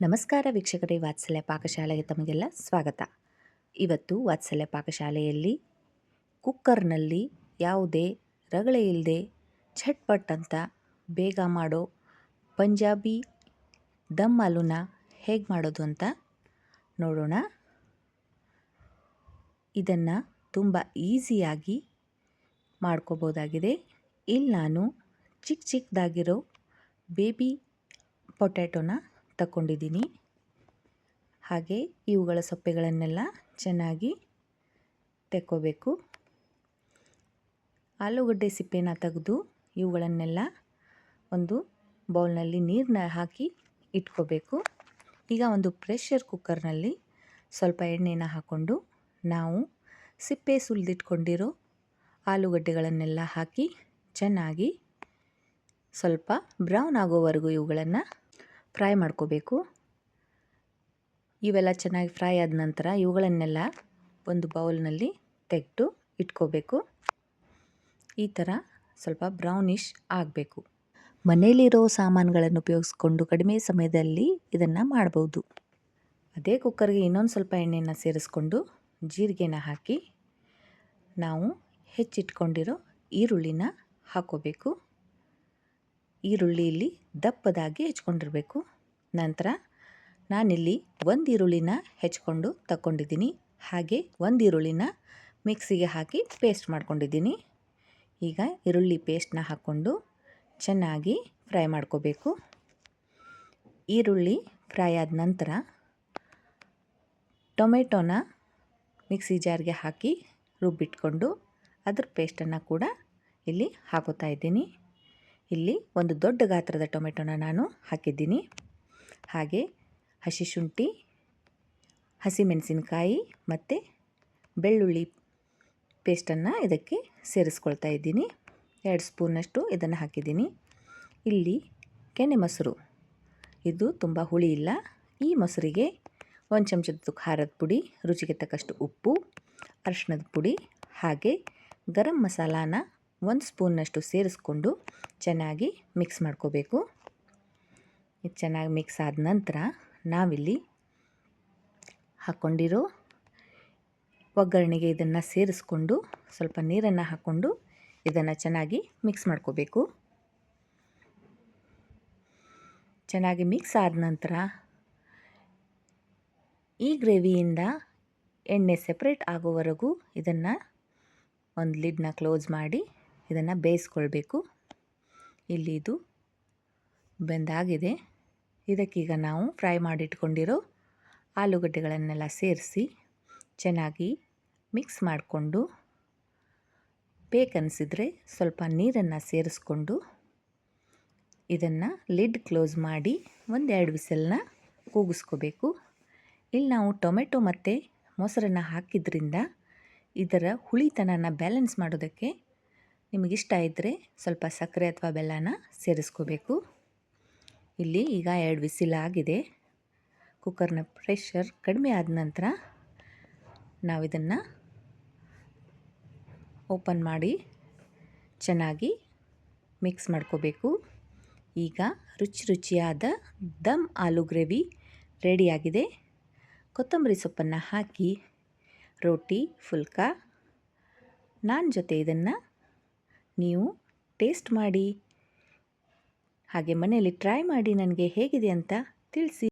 ನಮಸ್ಕಾರ ವೀಕ್ಷಕರೇ, ವಾತ್ಸಲ್ಯ ಪಾಕಶಾಲೆಗೆ ತಮಗೆಲ್ಲ ಸ್ವಾಗತ. ಇವತ್ತು ವಾತ್ಸಲ್ಯ ಪಾಕಶಾಲೆಯಲ್ಲಿ ಕುಕ್ಕರ್ನಲ್ಲಿ ಯಾವುದೇ ರಗಳೆ ಇಲ್ಲದೆ ಛಟ್ಪಟ್ ಅಂತ ಬೇಗ ಮಾಡೋ ಪಂಜಾಬಿ ದಮ್ ಆಲೂನ ಹೇಗೆ ಮಾಡೋದು ಅಂತ ನೋಡೋಣ. ಇದನ್ನು ತುಂಬ ಈಸಿಯಾಗಿ ಮಾಡ್ಕೋಬೋದಾಗಿದೆ. ಇಲ್ಲಿ ನಾನು ಚಿಕ್ಕ ಚಿಕ್ಕದಾಗಿರೋ ಬೇಬಿ ಪೊಟ್ಯಾಟೊನ ತಗೊಂಡಿದ್ದೀನಿ ಹಾಗೆ ಇವುಗಳ ಸೊಪ್ಪೆಗಳನ್ನೆಲ್ಲ ಚೆನ್ನಾಗಿ ತೆಕ್ಕೋಬೇಕು. ಆಲೂಗಡ್ಡೆ ಸಿಪ್ಪೆನ ತೆಗೆದು ಇವುಗಳನ್ನೆಲ್ಲ ಒಂದು ಬೌಲ್ನಲ್ಲಿ ನೀರನ್ನ ಹಾಕಿ ಇಟ್ಕೋಬೇಕು. ಈಗ ಒಂದು ಪ್ರೆಷರ್ ಕುಕ್ಕರ್ನಲ್ಲಿ ಸ್ವಲ್ಪ ಎಣ್ಣೆನ ಹಾಕ್ಕೊಂಡು ನಾವು ಸಿಪ್ಪೆ ಸುಲಿದಿಟ್ಕೊಂಡಿರೋ ಆಲೂಗಡ್ಡೆಗಳನ್ನೆಲ್ಲ ಹಾಕಿ ಚೆನ್ನಾಗಿ ಸ್ವಲ್ಪ ಬ್ರೌನ್ ಆಗೋವರೆಗೂ ಇವುಗಳನ್ನು ಫ್ರೈ ಮಾಡ್ಕೋಬೇಕು. ಇವೆಲ್ಲ ಚೆನ್ನಾಗಿ ಫ್ರೈ ಆದ ನಂತರ ಇವುಗಳನ್ನೆಲ್ಲ ಒಂದು ಬೌಲ್ನಲ್ಲಿ ತೆಗೆದು ಇಟ್ಕೋಬೇಕು. ಈ ಥರ ಸ್ವಲ್ಪ ಬ್ರೌನಿಷ್ ಆಗಬೇಕು. ಮನೆಯಲ್ಲಿರೋ ಸಾಮಾನುಗಳನ್ನು ಉಪಯೋಗಿಸ್ಕೊಂಡು ಕಡಿಮೆ ಸಮಯದಲ್ಲಿ ಇದನ್ನು ಮಾಡ್ಬೋದು. ಅದೇ ಕುಕ್ಕರ್ಗೆ ಇನ್ನೊಂದು ಸ್ವಲ್ಪ ಎಣ್ಣೆಯನ್ನು ಸೇರಿಸ್ಕೊಂಡು ಜೀರಿಗೆನ ಹಾಕಿ ನಾವು ಹೆಚ್ಚಿಟ್ಕೊಂಡಿರೋ ಈರುಳ್ಳಿನ ಹಾಕೋಬೇಕು. ಈರುಳ್ಳಿಯಲ್ಲಿ ದಪ್ಪದಾಗಿ ಹೆಚ್ಕೊಂಡಿರಬೇಕು. ನಂತರ ನಾನಿಲ್ಲಿ ಒಂದು ಈರುಳ್ಳಿನ ಹೆಚ್ಕೊಂಡು ತಗೊಂಡಿದ್ದೀನಿ ಹಾಗೆ ಒಂದು ಈರುಳ್ಳಿನ ಮಿಕ್ಸಿಗೆ ಹಾಕಿ ಪೇಸ್ಟ್ ಮಾಡ್ಕೊಂಡಿದ್ದೀನಿ. ಈಗ ಈರುಳ್ಳಿ ಪೇಸ್ಟ್ನ ಹಾಕ್ಕೊಂಡು ಚೆನ್ನಾಗಿ ಫ್ರೈ ಮಾಡ್ಕೋಬೇಕು. ಈರುಳ್ಳಿ ಫ್ರೈ ಆದ ನಂತರ ಟೊಮೆಟೊನ ಮಿಕ್ಸಿ ಜಾರ್ಗೆ ಹಾಕಿ ರುಬ್ಬಿಟ್ಕೊಂಡು ಅದ್ರ ಪೇಸ್ಟನ್ನು ಕೂಡ ಇಲ್ಲಿ ಹಾಕೋತಾ ಇದ್ದೀನಿ. ಇಲ್ಲಿ ಒಂದು ದೊಡ್ಡ ಗಾತ್ರದ ಟೊಮೆಟೊನ ನಾನು ಹಾಕಿದ್ದೀನಿ. ಹಾಗೆ ಹಸಿ ಶುಂಠಿ ಹಸಿಮೆಣಸಿನಕಾಯಿ ಮತ್ತು ಬೆಳ್ಳುಳ್ಳಿ ಪೇಸ್ಟನ್ನು ಇದಕ್ಕೆ ಸೇರಿಸ್ಕೊಳ್ತಾ ಇದ್ದೀನಿ. ಎರಡು ಸ್ಪೂನಷ್ಟು ಇದನ್ನು ಹಾಕಿದ್ದೀನಿ. ಇಲ್ಲಿ ಕೆನೆ ಮೊಸರು. ಇದು ತುಂಬ ಹುಳಿ ಇಲ್ಲ. ಈ ಮೊಸರಿಗೆ ಒಂದು ಚಮಚದ ಖಾರದ ಪುಡಿ, ರುಚಿಗೆ ತಕ್ಕಷ್ಟು ಉಪ್ಪು ಅರಿಶಿಣದ ಪುಡಿ ಹಾಗೆ ಗರಂ ಮಸಾಲಾನ ಒಂದು ಸ್ಪೂನ್ನಷ್ಟು ಸೇರಿಸ್ಕೊಂಡು ಚೆನ್ನಾಗಿ ಮಿಕ್ಸ್ ಮಾಡ್ಕೋಬೇಕು. ಇದು ಚೆನ್ನಾಗಿ ಮಿಕ್ಸ್ ಆದ ನಂತರ ನಾವಿಲ್ಲಿ ಹಾಕ್ಕೊಂಡಿರೋ ಒಗ್ಗರಣೆಗೆ ಇದನ್ನು ಸೇರಿಸ್ಕೊಂಡು ಸ್ವಲ್ಪ ನೀರನ್ನು ಹಾಕ್ಕೊಂಡು ಇದನ್ನು ಚೆನ್ನಾಗಿ ಮಿಕ್ಸ್ ಮಾಡ್ಕೋಬೇಕು. ಚೆನ್ನಾಗಿ ಮಿಕ್ಸ್ ಆದ ನಂತರ ಈ ಗ್ರೇವಿಯಿಂದ ಎಣ್ಣೆ ಸೆಪ್ರೇಟ್ ಆಗೋವರೆಗೂ ಇದನ್ನು ಒಂದು ಲಿಡ್ನ ಕ್ಲೋಸ್ ಮಾಡಿ ಇದನ್ನು ಬೇಯಿಸ್ಕೊಳ್ಬೇಕು. ಇಲ್ಲಿ ಇದು ಬೆಂದಾಗಿದೆ. ಇದಕ್ಕೀಗ ನಾವು ಫ್ರೈ ಮಾಡಿಟ್ಕೊಂಡಿರೋ ಆಲೂಗಡ್ಡೆಗಳನ್ನೆಲ್ಲ ಸೇರಿಸಿ ಚೆನ್ನಾಗಿ ಮಿಕ್ಸ್ ಮಾಡಿಕೊಂಡು ಬೇಕನ್ನಿಸಿದರೆ ಸ್ವಲ್ಪ ನೀರನ್ನು ಸೇರಿಸ್ಕೊಂಡು ಇದನ್ನು ಲಿಡ್ ಕ್ಲೋಸ್ ಮಾಡಿ ಒಂದೆರಡು ವಿಸಲನ್ನ ಕೂಗಿಸ್ಕೋಬೇಕು. ಇಲ್ಲಿ ನಾವು ಟೊಮೆಟೊ ಮತ್ತು ಮೊಸರನ್ನು ಹಾಕಿದ್ರಿಂದ ಇದರ ಹುಳಿತನನ ಬ್ಯಾಲೆನ್ಸ್ ಮಾಡೋದಕ್ಕೆ ನಿಮಗಿಷ್ಟ ಇದ್ದರೆ ಸ್ವಲ್ಪ ಸಕ್ಕರೆ ಅಥವಾ ಬೆಲ್ಲನ ಸೇರಿಸ್ಕೋಬೇಕು. ಇಲ್ಲಿ ಈಗ ಎರಡು ವಿಸಿಲಾಗಿದೆ. ಕುಕ್ಕರ್ನ ಪ್ರೆಷರ್ ಕಡಿಮೆ ಆದ ನಂತರ ನಾವು ಇದನ್ನು ಓಪನ್ ಮಾಡಿ ಚೆನ್ನಾಗಿ ಮಿಕ್ಸ್ ಮಾಡ್ಕೋಬೇಕು. ಈಗ ರುಚಿ ರುಚಿಯಾದ ದಮ್ ಆಲೂ ಗ್ರೇವಿ ರೆಡಿಯಾಗಿದೆ ಕೊತ್ತಂಬರಿ ಸೊಪ್ಪನ್ನು ಹಾಕಿ, ರೋಟಿ, ಫುಲ್ಕ ನಾನ್ ಜೊತೆ ಇದನ್ನು ನೀವು ಟೇಸ್ಟ್ ಮಾಡಿ. ಹಾಗೆ ಮನೆಯಲ್ಲಿ ಟ್ರೈ ಮಾಡಿ ನನಗೆ ಹೇಗಿದೆ ಅಂತ ತಿಳಿಸಿ.